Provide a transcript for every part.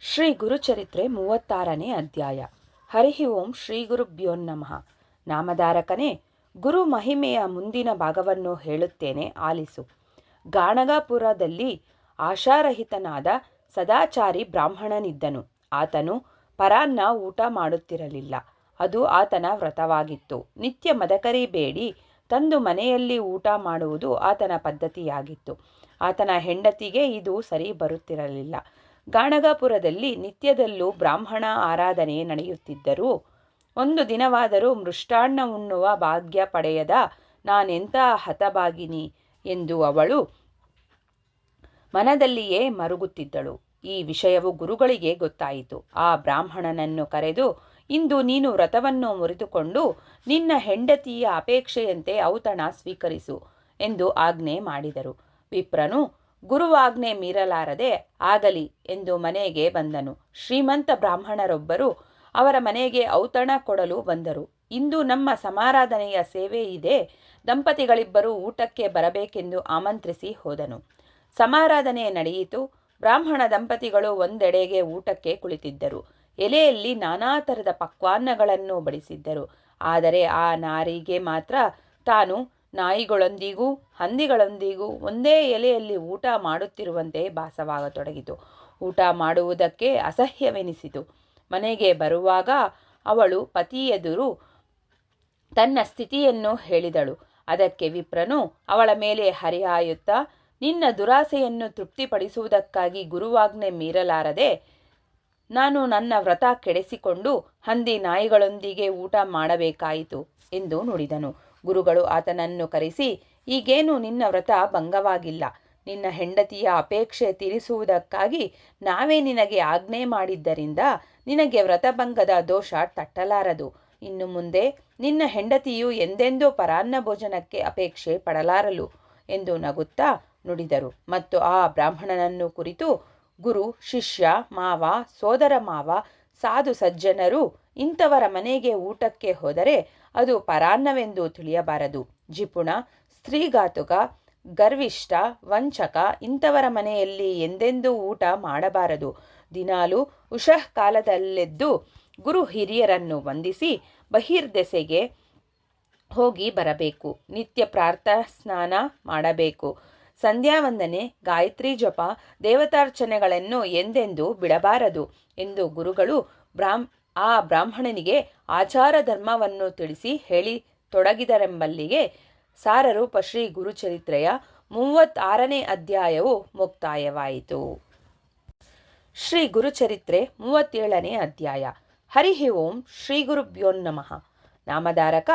ಶ್ರೀ ಗುರುಚರಿತ್ರೆ ಮೂವತ್ತಾರನೇ ಅಧ್ಯಾಯ. ಹರಿಹಿ ಓಂ ಶ್ರೀ ಗುರುಭ್ಯೋ ನಮಃ. ನಾಮಧಾರಕನೇ, ಗುರು ಮಹಿಮೆಯ ಮುಂದಿನ ಭಾಗವನ್ನು ಹೇಳುತ್ತೇನೆ ಆಲಿಸು. ಗಾಣಗಾಪುರದಲ್ಲಿ ಆಶಾರಹಿತನಾದ ಸದಾಚಾರಿ ಬ್ರಾಹ್ಮಣನಿದ್ದನು. ಆತನು ಪರಾನ್ನ ಊಟ ಮಾಡುತ್ತಿರಲಿಲ್ಲ. ಅದು ಆತನ ವ್ರತವಾಗಿತ್ತು. ನಿತ್ಯ ಮದಕರಿ ಬೇಡಿ, ತಂದು ಮನೆಯಲ್ಲಿ ಊಟ ಮಾಡುವುದು ಆತನ ಪದ್ಧತಿಯಾಗಿತ್ತು. ಆತನ ಹೆಂಡತಿಗೆ ಇದು ಸರಿ ಬರುತ್ತಿರಲಿಲ್ಲ. ಗಾಣಗಾಪುರದಲ್ಲಿ ನಿತ್ಯದಲ್ಲೂ ಬ್ರಾಹ್ಮಣ ಆರಾಧನೆ ನಡೆಯುತ್ತಿದ್ದರು, ಒಂದು ದಿನವಾದರೂ ಮೃಷ್ಟಾನ್ನ ಉಣ್ಣುವ ಭಾಗ್ಯ ಪಡೆಯದ ನಾನೆಂಥ ಹತಭಾಗಿನಿ ಎಂದು ಅವಳು ಮನದಲ್ಲಿಯೇ ಮರುಗುತ್ತಿದ್ದಳು. ಈ ವಿಷಯವು ಗುರುಗಳಿಗೆ ಗೊತ್ತಾಯಿತು. ಆ ಬ್ರಾಹ್ಮಣನನ್ನು ಕರೆದು, ಇಂದು ನೀನು ವ್ರತವನ್ನು ಮುರಿದುಕೊಂಡು ನಿನ್ನ ಹೆಂಡತಿಯ ಅಪೇಕ್ಷೆಯಂತೆ ಔತಣ ಸ್ವೀಕರಿಸು ಎಂದು ಆಜ್ಞೆ ಮಾಡಿದರು. ವಿಪ್ರನು ಗುರುವಾಜ್ಞೆ ಮೀರಲಾರದೆ ಆಗಲಿ ಎಂದು ಮನೆಗೆ ಬಂದನು. ಶ್ರೀಮಂತ ಬ್ರಾಹ್ಮಣರೊಬ್ಬರು ಅವರ ಮನೆಗೆ ಔತಣ ಕೊಡಲು ಬಂದರು. ಇಂದು ನಮ್ಮ ಸಮಾರಾಧನೆಯ ಸೇವೆ ಇದೆ. ದಂಪತಿಗಳಿಬ್ಬರು ಊಟಕ್ಕೆ ಬರಬೇಕೆಂದು ಆಮಂತ್ರಿಸಿ ಹೋದನು. ಸಮಾರಾಧನೆ ನಡೆಯಿತು. ಬ್ರಾಹ್ಮಣ ದಂಪತಿಗಳು ಒಂದೆಡೆಗೆ ಊಟಕ್ಕೆ ಕುಳಿತಿದ್ದರು. ಎಲೆಯಲ್ಲಿ ನಾನಾ ಥರದ ಪಕ್ವಾನ್ನಗಳನ್ನು ಬಡಿಸಿದ್ದರು. ಆದರೆ ಆ ನಾರಿಗೆ ಮಾತ್ರ ತಾನು ನಾಯಿಗಳೊಂದಿಗೂ, ಹಂದಿಗಳೊಂದಿಗೂ ಒಂದೇ ಎಲೆಯಲ್ಲಿ ಊಟ ಮಾಡುತ್ತಿರುವಂತೆ ಭಾಸವಾಗತೊಡಗಿತು. ಊಟ ಮಾಡುವುದಕ್ಕೆ ಅಸಹ್ಯವೆನಿಸಿತು. ಮನೆಗೆ ಬರುವಾಗ ಅವಳು ಪತಿಯೆದುರು ತನ್ನ ಸ್ಥಿತಿಯನ್ನು ಹೇಳಿದಳು. ಅದಕ್ಕೆ ವಿಪ್ರನು, ಅವಳ ಮೇಲೆ ಹರಿಹಾಯುತ್ತಾ, ನಿನ್ನ ದುರಾಸೆಯನ್ನು ತೃಪ್ತಿಪಡಿಸುವುದಕ್ಕಾಗಿ ಗುರುವಾಜ್ಞೆ ಮೀರಲಾರದೆ, ನಾನು ನನ್ನ ವ್ರತ ಕೆಡಿಸಿಕೊಂಡು ಹಂದಿ ನಾಯಿಗಳೊಂದಿಗೆ ಊಟ ಮಾಡಬೇಕಾಯಿತು ಎಂದು ನುಡಿದನು. ಗುರುಗಳು ಆತನನ್ನು ಕರೆಸಿ, ಈಗೇನು ನಿನ್ನ ವ್ರತ ಭಂಗವಾಗಿಲ್ಲ. ನಿನ್ನ ಹೆಂಡತಿಯ ಅಪೇಕ್ಷೆ ತೀರಿಸುವುದಕ್ಕಾಗಿ ನಾವೇ ನಿನಗೆ ಆಜ್ಞೆ ಮಾಡಿದ್ದರಿಂದ ನಿನಗೆ ವ್ರತಭಂಗದ ದೋಷ ತಟ್ಟಲಾರದು. ಇನ್ನು ಮುಂದೆ ನಿನ್ನ ಹೆಂಡತಿಯು ಎಂದೆಂದೂ ಪರಾನ್ನ ಭೋಜನಕ್ಕೆ ಅಪೇಕ್ಷೆ ಪಡಲಾರಲು ಎಂದು ನಗುತ್ತಾ ನುಡಿದರು. ಮತ್ತು ಆ ಬ್ರಾಹ್ಮಣನನ್ನು ಕುರಿತು ಗುರು, ಶಿಷ್ಯ, ಮಾವ, ಸೋದರ ಮಾವ, ಸಾಧು ಸಜ್ಜನರು ಇಂಥವರ ಮನೆಗೆ ಊಟಕ್ಕೆ ಹೋದರೆ ಅದು ಪರಾನ್ನವೆಂದು ತಿಳಿಯಬಾರದು. ಜಿಪುಣ, ಸ್ತ್ರೀಘಾತುಕ, ಗರ್ವಿಷ್ಠ, ವಂಚಕ ಇಂಥವರ ಮನೆಯಲ್ಲಿ ಎಂದೆಂದೂ ಊಟ ಮಾಡಬಾರದು. ದಿನಾಲು ಉಷಃ ಕಾಲದಲ್ಲೆದ್ದು ಗುರು ಹಿರಿಯರನ್ನು ವಂದಿಸಿ ಬಹಿರ್ದೆಸೆಗೆ ಹೋಗಿ ಬರಬೇಕು. ನಿತ್ಯ ಪ್ರಾರ್ಥನಾ ಸ್ನಾನ ಮಾಡಬೇಕು ಸಂಧ್ಯಾವಂದನೆ ಗಾಯತ್ರಿ ಜಪ, ದೇವತಾರ್ಚನೆಗಳನ್ನು ಎಂದೆಂದೂ ಬಿಡಬಾರದು ಎಂದು ಗುರುಗಳು ಬ್ರಾಹ್ಮ್ ಆ ಬ್ರಾಹ್ಮಣನಿಗೆ ಆಚಾರ ಧರ್ಮವನ್ನು ತಿಳಿಸಿ ಹೇಳಿ ತೊಡಗಿದರೆಂಬಲ್ಲಿಗೆ ಸಾರರೂಪ ಶ್ರೀ ಗುರುಚರಿತ್ರೆಯ ಮೂವತ್ತಾರನೇ ಅಧ್ಯಾಯವು ಮುಕ್ತಾಯವಾಯಿತು. ಶ್ರೀ ಗುರುಚರಿತ್ರೆ ಮೂವತ್ತೇಳನೇ ಅಧ್ಯಾಯ. ಹರಿ ಓಂ ಶ್ರೀ ಗುರುಭ್ಯೋ ನಮಃ. ನಾಮಧಾರಕ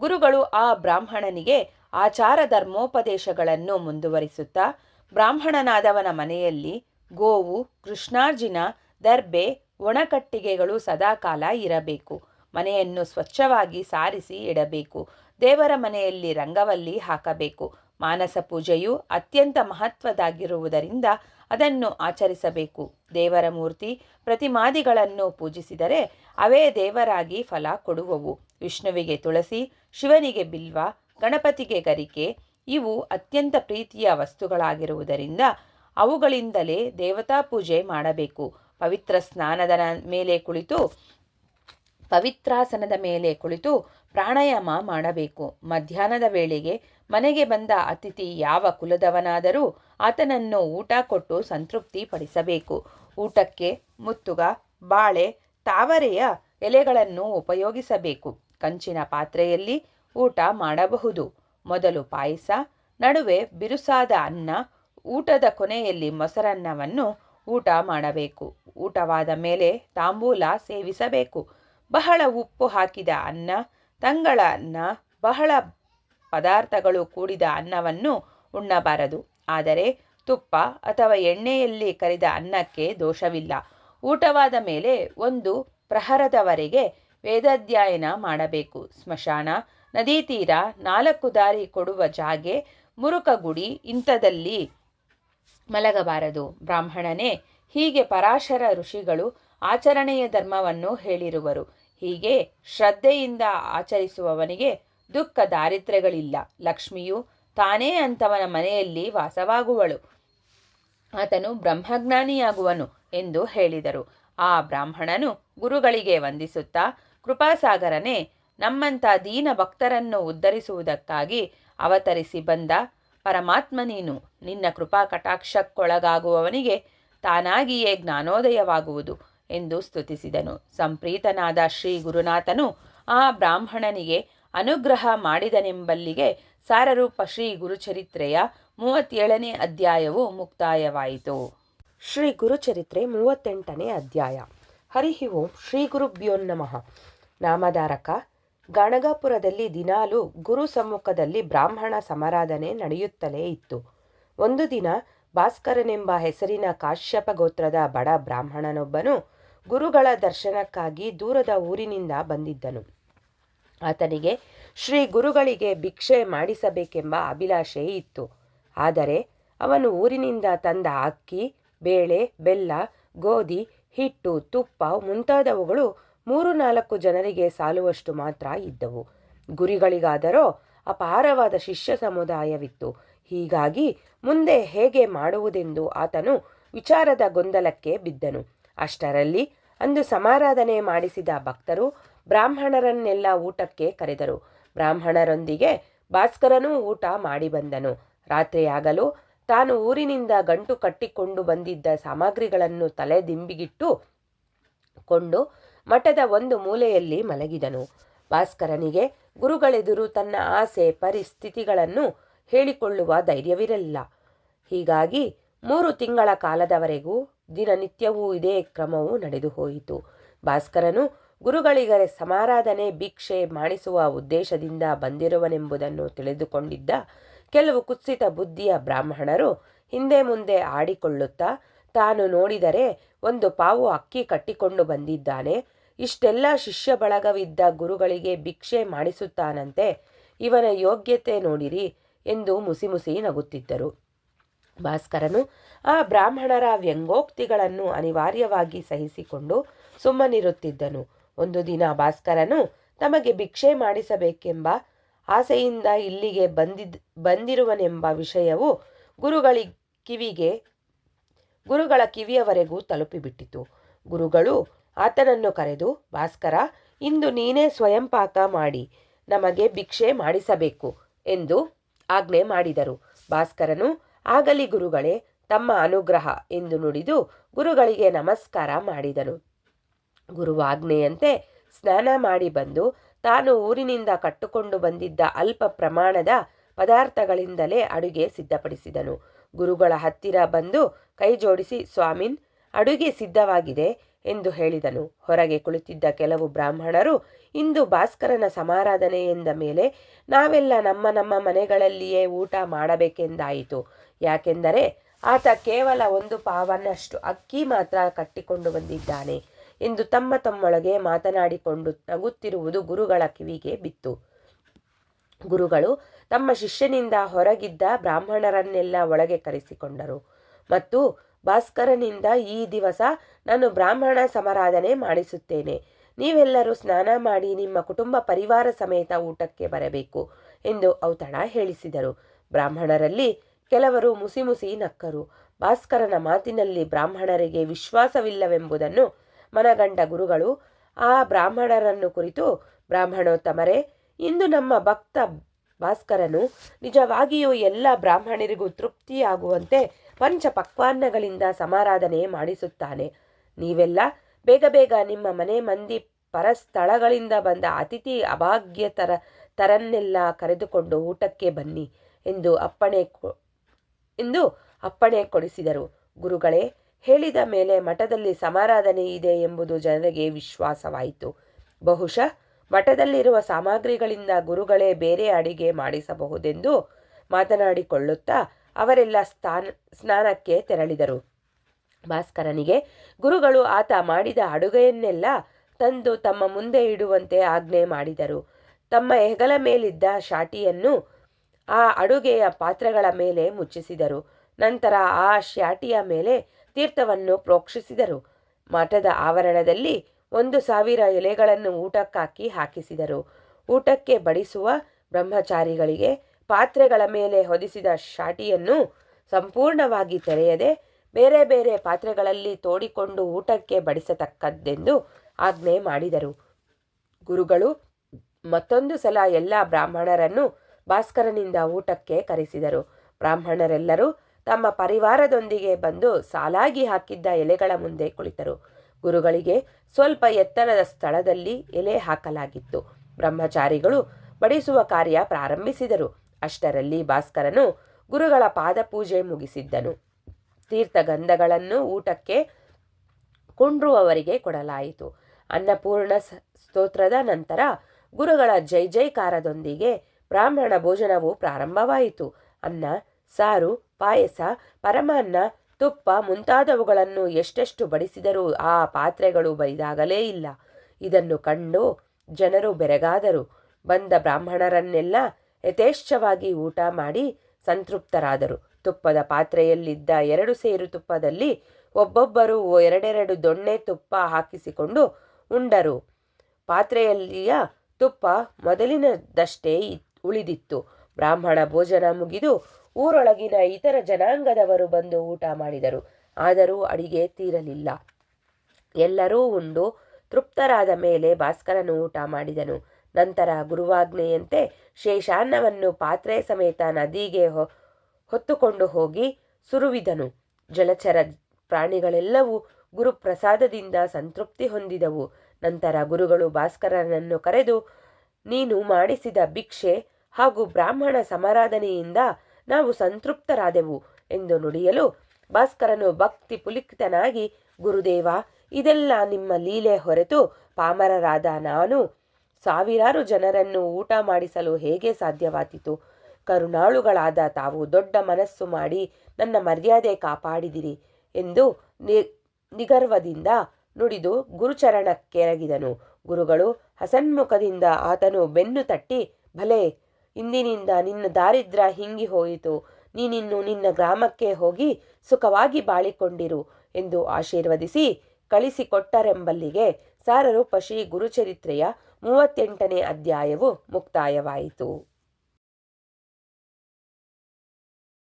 ಗುರುಗಳು ಆ ಬ್ರಾಹ್ಮಣನಿಗೆ ಆಚಾರ ಧರ್ಮೋಪದೇಶಗಳನ್ನು ಮುಂದುವರಿಸುತ್ತಾ ಬ್ರಾಹ್ಮಣನಾದವನ ಮನೆಯಲ್ಲಿ ಗೋವು, ಕೃಷ್ಣಾರ್ಜಿನ, ದರ್ಬೆ ಒಣಕಟ್ಟಿಗೆಗಳು ಸದಾಕಾಲ ಇರಬೇಕು. ಮನೆಯನ್ನು ಸ್ವಚ್ಛವಾಗಿ ಸಾರಿಸಿ ಇಡಬೇಕು. ದೇವರ ಮನೆಯಲ್ಲಿ ರಂಗವಲ್ಲಿ ಹಾಕಬೇಕು. ಮಾನಸ ಪೂಜೆಯು ಅತ್ಯಂತ ಮಹತ್ವದಾಗಿರುವುದರಿಂದ ಅದನ್ನು ಆಚರಿಸಬೇಕು. ದೇವರ ಮೂರ್ತಿ ಪ್ರತಿಮಾದಿಗಳನ್ನು ಪೂಜಿಸಿದರೆ ಅವೇ ದೇವರಾಗಿ ಫಲ ಕೊಡುವವು. ವಿಷ್ಣುವಿಗೆ ತುಳಸಿ, ಶಿವನಿಗೆ ಬಿಲ್ವ, ಗಣಪತಿಗೆ ಗರಿಕೆ, ಇವು ಅತ್ಯಂತ ಪ್ರೀತಿಯ ವಸ್ತುಗಳಾಗಿರುವುದರಿಂದ ಅವುಗಳಿಂದಲೇ ದೇವತಾ ಪೂಜೆ ಮಾಡಬೇಕು. ಪವಿತ್ರ ಸ್ನಾನದ ಮೇಲೆ ಕುಳಿತು, ಪವಿತ್ರಾಸನದ ಮೇಲೆ ಕುಳಿತು ಪ್ರಾಣಾಯಾಮ ಮಾಡಬೇಕು. ಮಧ್ಯಾಹ್ನದ ವೇಳೆಗೆ ಮನೆಗೆ ಬಂದ ಅತಿಥಿ ಯಾವ ಕುಲದವನಾದರೂ ಆತನನ್ನು ಊಟ ಕೊಟ್ಟು ಸಂತೃಪ್ತಿ ಪಡಿಸಬೇಕು ಊಟಕ್ಕೆ ಮುತ್ತುಗ, ಬಾಳೆ, ತಾವರೆಯ ಎಲೆಗಳನ್ನು ಉಪಯೋಗಿಸಬೇಕು. ಕಂಚಿನ ಪಾತ್ರೆಯಲ್ಲಿ ಊಟ ಮಾಡಬಹುದು. ಮೊದಲು ಪಾಯಸ, ನಡುವೆ ಬಿರುಸಾದ ಅನ್ನ, ಊಟದ ಕೊನೆಯಲ್ಲಿ ಮೊಸರನ್ನವನ್ನು ಊಟ ಮಾಡಬೇಕು. ಊಟವಾದ ಮೇಲೆ ತಾಂಬೂಲ ಸೇವಿಸಬೇಕು. ಬಹಳ ಉಪ್ಪು ಹಾಕಿದ ಅನ್ನ, ತಂಗಳ ಅನ್ನ, ಬಹಳ ಪದಾರ್ಥಗಳು ಕೂಡಿದ ಅನ್ನವನ್ನು ಉಣ್ಣಬಾರದು. ಆದರೆ ತುಪ್ಪ ಅಥವಾ ಎಣ್ಣೆಯಲ್ಲಿ ಕರಿದ ಅನ್ನಕ್ಕೆ ದೋಷವಿಲ್ಲ. ಊಟವಾದ ಮೇಲೆ ಒಂದು ಪ್ರಹರದವರೆಗೆ ವೇದಾಧ್ಯಯನ ಮಾಡಬೇಕು. ಸ್ಮಶಾನ, ನದಿ ತೀರ ನಾಲ್ಕು ದಾರಿ ಕೊಡುವ ಜಾಗೆ ಮುರುಕ ಗುಡಿ ಇಂಥದಲ್ಲಿ ಮಲಗಬಾರದು. ಬ್ರಾಹ್ಮಣನೇ, ಹೀಗೆ ಪರಾಶರ ಋಷಿಗಳು ಆಚರಣೆಯ ಧರ್ಮವನ್ನು ಹೇಳಿರುವರು. ಹೀಗೆ ಶ್ರದ್ಧೆಯಿಂದ ಆಚರಿಸುವವನಿಗೆ ದುಃಖ ದಾರಿದ್ರ್ಯಗಳಿಲ್ಲ. ಲಕ್ಷ್ಮಿಯು ತಾನೇ ಅಂಥವನ ಮನೆಯಲ್ಲಿ ವಾಸವಾಗುವಳು. ಆತನು ಬ್ರಹ್ಮಜ್ಞಾನಿಯಾಗುವನು ಎಂದು ಹೇಳಿದರು. ಆ ಬ್ರಾಹ್ಮಣನು ಗುರುಗಳಿಗೆ ವಂದಿಸುತ್ತಾ, ಕೃಪಾಸಾಗರನೇ, ನಮ್ಮಂಥ ದೀನ ಭಕ್ತರನ್ನು ಉದ್ಧರಿಸುವುದಕ್ಕಾಗಿ ಅವತರಿಸಿ ಬಂದ ಪರಮಾತ್ಮ ನೀನು ನಿನ್ನ ಕೃಪಾ ಕಟಾಕ್ಷಕ್ಕೊಳಗಾಗುವವನಿಗೆ ತಾನಾಗಿಯೇ ಜ್ಞಾನೋದಯವಾಗುವುದು ಎಂದು ಸ್ತುತಿಸಿದನು. ಸಂಪ್ರೀತನಾದ ಶ್ರೀ ಗುರುನಾಥನು ಆ ಬ್ರಾಹ್ಮಣನಿಗೆ ಅನುಗ್ರಹ ಮಾಡಿದನೆಂಬಲ್ಲಿಗೆ ಸಾರರೂಪ ಶ್ರೀ ಗುರುಚರಿತ್ರೆಯ ಮೂವತ್ತೇಳನೇ ಅಧ್ಯಾಯವು ಮುಕ್ತಾಯವಾಯಿತು. ಶ್ರೀ ಗುರುಚರಿತ್ರೆ ಮೂವತ್ತೆಂಟನೇ ಅಧ್ಯಾಯ. ಹರಿಹಿ ಓಂ ಶ್ರೀ ಗುರುಭ್ಯೋ ನಮಃ. ನಾಮಧಾರಕ ಗಣಗಾಪುರದಲ್ಲಿ ದಿನಾಲು ಗುರು ಸಮ್ಮುಖದಲ್ಲಿ ಬ್ರಾಹ್ಮಣ ಸಮಾರಾಧನೆ ನಡೆಯುತ್ತಲೇ ಇತ್ತು. ಒಂದು ದಿನ ಭಾಸ್ಕರನೆಂಬ ಹೆಸರಿನ ಕಾಶ್ಯಪ ಗೋತ್ರದ ಬಡ ಬ್ರಾಹ್ಮಣನೊಬ್ಬನು ಗುರುಗಳ ದರ್ಶನಕ್ಕಾಗಿ ದೂರದ ಊರಿನಿಂದ ಬಂದಿದ್ದನು. ಆತನಿಗೆ ಶ್ರೀ ಗುರುಗಳಿಗೆ ಭಿಕ್ಷೆ ಮಾಡಿಸಬೇಕೆಂಬ ಅಭಿಲಾಷೆ ಇತ್ತು. ಆದರೆ ಅವನು ಊರಿನಿಂದ ತಂದ ಅಕ್ಕಿ, ಬೇಳೆ, ಬೆಲ್ಲ, ಗೋಧಿ, ಹಿಟ್ಟು, ತುಪ್ಪ ಮುಂತಾದವುಗಳು ಮೂರು ನಾಲ್ಕು ಜನರಿಗೆ ಸಾಲುವಷ್ಟು ಮಾತ್ರ ಇದ್ದವು. ಗುರಿಗಳಿಗಾದರೋ ಅಪಾರವಾದ ಶಿಷ್ಯ ಸಮುದಾಯವಿತ್ತು. ಹೀಗಾಗಿ ಮುಂದೆ ಹೇಗೆ ಮಾಡುವುದೆಂದು ಆತನು ವಿಚಾರದ ಗೊಂದಲಕ್ಕೆ ಬಿದ್ದನು. ಅಷ್ಟರಲ್ಲಿ ಅಂದು ಸಮಾರಾಧನೆ ಮಾಡಿಸಿದ ಭಕ್ತರು ಬ್ರಾಹ್ಮಣರನ್ನೆಲ್ಲ ಊಟಕ್ಕೆ ಕರೆದರು. ಬ್ರಾಹ್ಮಣರೊಂದಿಗೆ ಭಾಸ್ಕರನೂ ಊಟ ಮಾಡಿ ಬಂದನು. ರಾತ್ರಿಯಾಗಲು ತಾನು ಊರಿನಿಂದ ಗಂಟು ಕಟ್ಟಿಕೊಂಡು ಬಂದಿದ್ದ ಸಾಮಗ್ರಿಗಳನ್ನು ತಲೆ ದಿಂಬಿಗಿಟ್ಟು ಕೊಂಡು ಮಠದ ಒಂದು ಮೂಲೆಯಲ್ಲಿ ಮಲಗಿದನು. ಭಾಸ್ಕರನಿಗೆ, ಗುರುಗಳೆದುರು ತನ್ನ ಆಸೆ, ಪರಿಸ್ಥಿತಿಗಳನ್ನು ಹೇಳಿಕೊಳ್ಳುವ ಧೈರ್ಯವಿರಲಿಲ್ಲ. ಹೀಗಾಗಿ ಮೂರು ತಿಂಗಳ ಕಾಲದವರೆಗೂ ದಿನನಿತ್ಯವೂ ಇದೇ ಕ್ರಮವು ನಡೆದು ಹೋಯಿತು ಭಾಸ್ಕರನು ಗುರುಗಳಿಗರೆ ಸಮಾರಾಧನೆ, ಭಿಕ್ಷೆ ಮಾಡಿಸುವ ಉದ್ದೇಶದಿಂದ ಬಂದಿರುವನೆಂಬುದನ್ನು ತಿಳಿದುಕೊಂಡಿದ್ದ ಕೆಲವು ಕುತ್ಸಿತ ಬುದ್ಧಿಯ ಬ್ರಾಹ್ಮಣರು ಹಿಂದೆ ಮುಂದೆ ಆಡಿಕೊಳ್ಳುತ್ತಾ ತಾನು ನೋಡಿದರೆ ಒಂದು ಪಾವು ಅಕ್ಕಿ ಕಟ್ಟಿಕೊಂಡು ಬಂದಿದ್ದಾನೆ. ಇಷ್ಟೆಲ್ಲ ಶಿಷ್ಯ ಬಳಗವಿದ್ದ ಗುರುಗಳಿಗೆ ಭಿಕ್ಷೆ ಮಾಡಿಸುತ್ತಾನಂತೆ, ಇವನ ಯೋಗ್ಯತೆ ನೋಡಿರಿ ಎಂದು ಮುಸಿಮುಸಿ ನಗುತ್ತಿದ್ದರು. ಭಾಸ್ಕರನು ಆ ಬ್ರಾಹ್ಮಣರ ವ್ಯಂಗೋಕ್ತಿಗಳನ್ನು ಅನಿವಾರ್ಯವಾಗಿ ಸಹಿಸಿಕೊಂಡು ಸುಮ್ಮನಿರುತ್ತಿದ್ದನು. ಒಂದು ದಿನ ಭಾಸ್ಕರನು, ತಮಗೆ ಭಿಕ್ಷೆ ಮಾಡಿಸಬೇಕೆಂಬ ಆಸೆಯಿಂದ ಇಲ್ಲಿಗೆ ಬಂದಿದ್, ಬಂದಿರುವನೆಂಬ ವಿಷಯವು ಗುರುಗಳಿ ಕಿವಿಗೆ, ಗುರುಗಳ ಕಿವಿಯವರೆಗೂ ತಲುಪಿಬಿಟ್ಟಿತು. ಗುರುಗಳು ಆತನನ್ನು ಕರೆದು, ಭಾಸ್ಕರ, ಇಂದು ನೀನೇ ಸ್ವಯಂ ಪಾಕ ಮಾಡಿ, ನಮಗೆ ಭಿಕ್ಷೆ ಮಾಡಿಸಬೇಕು ಎಂದು ಆಜ್ಞೆ ಮಾಡಿದರು. ಭಾಸ್ಕರನು, ಆಗಲಿ ಗುರುಗಳೇ, ತಮ್ಮ ಅನುಗ್ರಹ ಎಂದು ನುಡಿದು ಗುರುಗಳಿಗೆ ನಮಸ್ಕಾರ ಮಾಡಿದನು. ಗುರು ಆಜ್ಞೆಯಂತೆ ಸ್ನಾನ ಮಾಡಿ ಬಂದು, ತಾನು ಊರಿನಿಂದ ಕಟ್ಟುಕೊಂಡು ಬಂದಿದ್ದ ಅಲ್ಪ ಪ್ರಮಾಣದ ಪದಾರ್ಥಗಳಿಂದಲೇ ಅಡುಗೆ ಸಿದ್ಧಪಡಿಸಿದನು. ಗುರುಗಳ ಹತ್ತಿರ ಬಂದು ಕೈ ಜೋಡಿಸಿ ಸ್ವಾಮಿನ್, ಅಡುಗೆ ಸಿದ್ಧವಾಗಿದೆ ಎಂದು ಹೇಳಿದನು. ಹೊರಗೆ ಕುಳಿತಿದ್ದ ಕೆಲವು ಬ್ರಾಹ್ಮಣರು, ಇಂದು ಭಾಸ್ಕರನ ಸಮಾರಾಧನೆ ಎಂದ ಮೇಲೆ ನಾವೆಲ್ಲ ನಮ್ಮ ನಮ್ಮ ಮನೆಗಳಲ್ಲಿಯೇ ಊಟ ಮಾಡಬೇಕೆಂದಾಯಿತು. ಯಾಕೆಂದರೆ ಆತ ಕೇವಲ ಒಂದು ಪಾವನ್ನಷ್ಟು ಅಕ್ಕಿ ಮಾತ್ರ ಕಟ್ಟಿಕೊಂಡು ಬಂದಿದ್ದಾನೆ ಎಂದು ತಮ್ಮ ತಮ್ಮೊಳಗೆ ಮಾತನಾಡಿಕೊಂಡು ನಗುತ್ತಿರುವುದು ಗುರುಗಳ ಕಿವಿಗೆ ಬಿತ್ತು. ಗುರುಗಳು ತಮ್ಮ ಶಿಷ್ಯನಿಂದ ಹೊರಗಿದ್ದ ಬ್ರಾಹ್ಮಣರನ್ನೆಲ್ಲ ಒಳಗೆ ಕರೆಸಿಕೊಂಡರು. ಮತ್ತು ಭಾಸ್ಕರನಿಂದ ಈ ದಿವಸ ನಾನು ಬ್ರಾಹ್ಮಣ ಸಮಾರಾಧನೆ ಮಾಡಿಸುತ್ತೇನೆ. ನೀವೆಲ್ಲರೂ ಸ್ನಾನ ಮಾಡಿ ನಿಮ್ಮ ಕುಟುಂಬ ಪರಿವಾರ ಸಮೇತ ಊಟಕ್ಕೆ ಬರಬೇಕು ಎಂದು ಔತಣ ಹೇಳಿಸಿದರು. ಬ್ರಾಹ್ಮಣರಲ್ಲಿ ಕೆಲವರು ಮುಸಿ ಮುಸಿ ನಕ್ಕರು. ಭಾಸ್ಕರನ ಮಾತಿನಲ್ಲಿ ಬ್ರಾಹ್ಮಣರಿಗೆ ವಿಶ್ವಾಸವಿಲ್ಲವೆಂಬುದನ್ನು ಮನಗಂಡ ಗುರುಗಳು, ಆ ಬ್ರಾಹ್ಮಣರನ್ನು ಕುರಿತು, ಬ್ರಾಹ್ಮಣೋತ್ತಮರೇ, ಇಂದು ನಮ್ಮ ಭಕ್ತ ಭಾಸ್ಕರನು ನಿಜವಾಗಿಯೂ ಎಲ್ಲ ಬ್ರಾಹ್ಮಣರಿಗೂ ತೃಪ್ತಿಯಾಗುವಂತೆ ಪಂಚ ಪಕ್ವಾನ್ನಗಳಿಂದ ಸಮಾರಾಧನೆ ಮಾಡಿಸುತ್ತಾನೆ. ನೀವೆಲ್ಲ ಬೇಗ ಬೇಗ ನಿಮ್ಮ ಮನೆ ಮಂದಿ ಪರಸ್ಥಳಗಳಿಂದ ಬಂದ ಅತಿಥಿ ಅಭಾಗ್ಯತರ ತರನ್ನೆಲ್ಲ ಕರೆದುಕೊಂಡು ಊಟಕ್ಕೆ ಬನ್ನಿ ಎಂದು ಅಪ್ಪಣೆ ಎಂದು ಅಪ್ಪಣೆ ಕೊಡಿಸಿದರು. ಗುರುಗಳೇ, ಹೇಳಿದ ಮೇಲೆ ಮಠದಲ್ಲಿ ಸಮಾರಾಧನೆ ಇದೆ ಎಂಬುದು ಜನರಿಗೆ ವಿಶ್ವಾಸವಾಯಿತು. ಬಹುಶಃ ಮಠದಲ್ಲಿರುವ ಸಾಮಗ್ರಿಗಳಿಂದ ಗುರುಗಳೇ ಬೇರೆ ಅಡಿಗೆ ಮಾಡಿಸಬಹುದೆಂದು ಮಾತನಾಡಿಕೊಳ್ಳುತ್ತಾ ಅವರೆಲ್ಲ ಸ್ಥಾನ, ಸ್ನಾನಕ್ಕೆ ತೆರಳಿದರು. ಭಾಸ್ಕರನಿಗೆ, ಗುರುಗಳು ಆತ ಮಾಡಿದ ಅಡುಗೆಯನ್ನೆಲ್ಲ ತಂದು ತಮ್ಮ ಮುಂದೆ ಇಡುವಂತೆ ಆಜ್ಞೆ ಮಾಡಿದರು. ತಮ್ಮ ಹೆಗಲ ಮೇಲಿದ್ದ ಶಾಟಿಯನ್ನು ಆ ಅಡುಗೆಯ ಪಾತ್ರೆಗಳ ಮೇಲೆ ಮುಚ್ಚಿಸಿದರು. ನಂತರ ಆ ಶಾಟಿಯ ಮೇಲೆ ತೀರ್ಥವನ್ನು ಪ್ರೋಕ್ಷಿಸಿದರು. ಮಠದ ಆವರಣದಲ್ಲಿ ಒಂದು ಸಾವಿರ ಎಲೆಗಳನ್ನು ಊಟಕ್ಕಾಕಿ ಹಾಕಿಸಿದರು. ಊಟಕ್ಕೆ ಬಡಿಸುವ ಬ್ರಹ್ಮಚಾರಿಗಳಿಗೆ ಪಾತ್ರೆಗಳ ಮೇಲೆ ಹೊದಿಸಿದ ಶಾಟಿಯನ್ನು ಸಂಪೂರ್ಣವಾಗಿ ತೆರೆಯದೆ ಬೇರೆ ಬೇರೆ ಪಾತ್ರೆಗಳಲ್ಲಿ ತೋಡಿಕೊಂಡು ಊಟಕ್ಕೆ ಬಡಿಸತಕ್ಕದ್ದೆಂದು ಆಜ್ಞೆ ಮಾಡಿದರು. ಗುರುಗಳು ಮತ್ತೊಂದು ಸಲ ಎಲ್ಲ ಬ್ರಾಹ್ಮಣರನ್ನು ಭಾಸ್ಕರನಿಂದ ಊಟಕ್ಕೆ ಕರೆಸಿದರು. ಬ್ರಾಹ್ಮಣರೆಲ್ಲರೂ ತಮ್ಮ ಪರಿವಾರದೊಂದಿಗೆ ಬಂದು ಸಾಲಾಗಿ ಹಾಕಿದ್ದ ಎಲೆಗಳ ಮುಂದೆ ಕುಳಿತರು. ಗುರುಗಳಿಗೆ ಸ್ವಲ್ಪ ಎತ್ತರದ ಸ್ಥಳದಲ್ಲಿ ಎಲೆ ಹಾಕಲಾಗಿತ್ತು. ಬ್ರಹ್ಮಚಾರಿಗಳು ಬಡಿಸುವ ಕಾರ್ಯ ಪ್ರಾರಂಭಿಸಿದರು. ಅಷ್ಟರಲ್ಲಿ ಭಾಸ್ಕರನು ಗುರುಗಳ ಪಾದಪೂಜೆ ಮುಗಿಸಿದ್ದನು. ತೀರ್ಥಗಂಧಗಳನ್ನು ಊಟಕ್ಕೆ ಕುಂಡ್ರುವವರಿಗೆ ಕೊಡಲಾಯಿತು. ಅನ್ನಪೂರ್ಣ ಸ್ತೋತ್ರದ ನಂತರ ಗುರುಗಳ ಜೈ ಜೈಕಾರದೊಂದಿಗೆ ಬ್ರಾಹ್ಮಣ ಭೋಜನವು ಪ್ರಾರಂಭವಾಯಿತು. ಅನ್ನ, ಸಾರು, ಪಾಯಸ, ಪರಮಾನ್ನ ತುಪ್ಪ ಮುಂತಾದವುಗಳನ್ನು ಎಷ್ಟೆಷ್ಟು ಬಡಿಸಿದರೂ ಆ ಪಾತ್ರೆಗಳು ಬರಿದಾಗಲೇ ಇಲ್ಲ. ಇದನ್ನು ಕಂಡು ಜನರು ಬೆರಗಾದರು. ಬಂದ ಬ್ರಾಹ್ಮಣರನ್ನೆಲ್ಲ ಯಥೇಚ್ಛವಾಗಿ ಊಟ ಮಾಡಿ ಸಂತೃಪ್ತರಾದರು. ತುಪ್ಪದ ಪಾತ್ರೆಯಲ್ಲಿದ್ದ ಎರಡು ಸೇರು ತುಪ್ಪದಲ್ಲಿ ಒಬ್ಬೊಬ್ಬರು ಎರಡೆರಡು ದೊಣ್ಣೆ ತುಪ್ಪ ಹಾಕಿಸಿಕೊಂಡು ಉಂಡರು. ಪಾತ್ರೆಯಲ್ಲಿಯ ತುಪ್ಪ ಮೊದಲಿನದಷ್ಟೇ ಉಳಿದಿತ್ತು. ಬ್ರಾಹ್ಮಣ ಭೋಜನ ಮುಗಿದು ಊರೊಳಗಿನ ಇತರ ಜನಾಂಗದವರು ಬಂದು ಊಟ ಮಾಡಿದರು. ಆದರೂ ಅಡಿಗೆ ತೀರಲಿಲ್ಲ. ಎಲ್ಲರೂ ಉಂಡು ತೃಪ್ತರಾದ ಮೇಲೆ ಭಾಸ್ಕರನು ಊಟ ಮಾಡಿದನು. ನಂತರ ಗುರುವಾಜ್ಞೆಯಂತೆ ಶೇಷಾನ್ನವನ್ನು ಪಾತ್ರೆ ಸಮೇತ ನದಿಗೆ ಹೊತ್ತುಕೊಂಡು ಹೋಗಿ ಸುರುವಿದನು. ಜಲಚರ ಪ್ರಾಣಿಗಳೆಲ್ಲವೂ ಗುರುಪ್ರಸಾದದಿಂದ ಸಂತೃಪ್ತಿ ಹೊಂದಿದವು. ನಂತರ ಗುರುಗಳು ಭಾಸ್ಕರನನ್ನು ಕರೆದು, ನೀನು ಮಾಡಿಸಿದ ಭಿಕ್ಷೆ ಹಾಗೂ ಬ್ರಾಹ್ಮಣ ಸಮಾರಾಧನೆಯಿಂದ ನಾವು ಸಂತೃಪ್ತರಾದೆವು ಎಂದು ನುಡಿಯಲು ಭಾಸ್ಕರನು ಭಕ್ತಿ ಪುಲಿಕ್ತನಾಗಿ, ಗುರುದೇವ, ಇದೆಲ್ಲ ನಿಮ್ಮ ಲೀಲೆ ಹೊರತು ಪಾಮರರಾದ ನಾನು ಸಾವಿರಾರು ಜನರನ್ನು ಊಟ ಮಾಡಿಸಲು ಹೇಗೆ ಸಾಧ್ಯವಾದಿತು? ಕರುಣಾಳುಗಳಾದ ತಾವು ದೊಡ್ಡ ಮನಸ್ಸು ಮಾಡಿ ನನ್ನ ಮರ್ಯಾದೆ ಕಾಪಾಡಿದಿರಿ ಎಂದು ನಿಗರ್ವದಿಂದ ನುಡಿದು ಗುರುಚರಣಕ್ಕೆರಗಿದನು. ಗುರುಗಳು ಹಸನ್ಮುಖದಿಂದ ಆತನು ಬೆನ್ನು ತಟ್ಟಿ, ಭಲೆ ಇಂದಿನಿಂದ ನಿನ್ನ ದಾರಿದ್ರ ಹಿಂಗಿ ಹೋಯಿತು. ನೀನಿನ್ನು ನಿನ್ನ ಗ್ರಾಮಕ್ಕೆ ಹೋಗಿ ಸುಖವಾಗಿ ಬಾಳಿಕೊಂಡಿರು ಎಂದು ಆಶೀರ್ವದಿಸಿ ಕಳಿಸಿಕೊಟ್ಟರೆಂಬಲ್ಲಿಗೆ ಸಾರರು ಪಶಿ ಗುರುಚರಿತ್ರೆಯ ಮೂವತ್ತೆಂಟನೇ ಅಧ್ಯಾಯವು ಮುಕ್ತಾಯವಾಯಿತು.